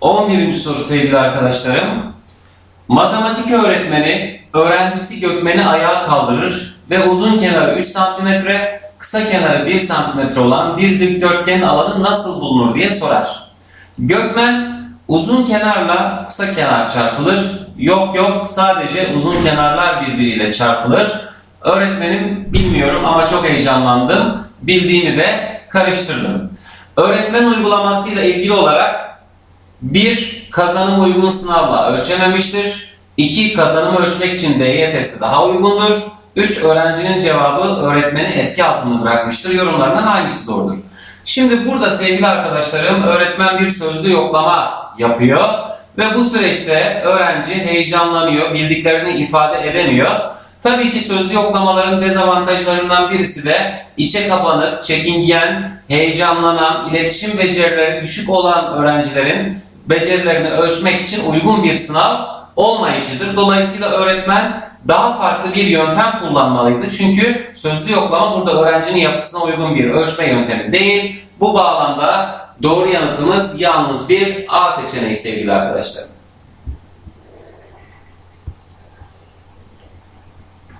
11. soru sevgili arkadaşlarım. Matematik öğretmeni öğrencisi Gökmen'i ayağa kaldırır ve uzun kenarı 3 cm, kısa kenarı 1 cm olan bir dikdörtgenin alanı nasıl bulunur diye sorar. Gökmen uzun kenarla kısa kenar çarpılır. Yok yok sadece uzun kenarlar birbiriyle çarpılır. Öğretmenim bilmiyorum ama çok heyecanlandım. Bildiğimi de karıştırdım. Öğretmen uygulamasıyla ilgili olarak 1. Kazanım uygun sınavla ölçememiştir. 2. Kazanımı ölçmek için DY testi daha uygundur. 3. Öğrencinin cevabı öğretmeni etki altında bırakmıştır. Yorumlarından hangisi doğrudur? Şimdi burada sevgili arkadaşlarım öğretmen bir sözlü yoklama yapıyor ve bu süreçte öğrenci heyecanlanıyor, bildiklerini ifade edemiyor. Tabii ki sözlü yoklamaların dezavantajlarından birisi de içe kapanık, çekingen, heyecanlanan, iletişim becerileri düşük olan öğrencilerin becerilerini ölçmek için uygun bir sınav olmayışıdır. Dolayısıyla öğretmen daha farklı bir yöntem kullanmalıydı. Çünkü sözlü yoklama burada öğrencinin yapısına uygun bir ölçme yöntemi değil. Bu bağlamda doğru yanıtımız yalnız bir A seçeneği sevgili arkadaşlar.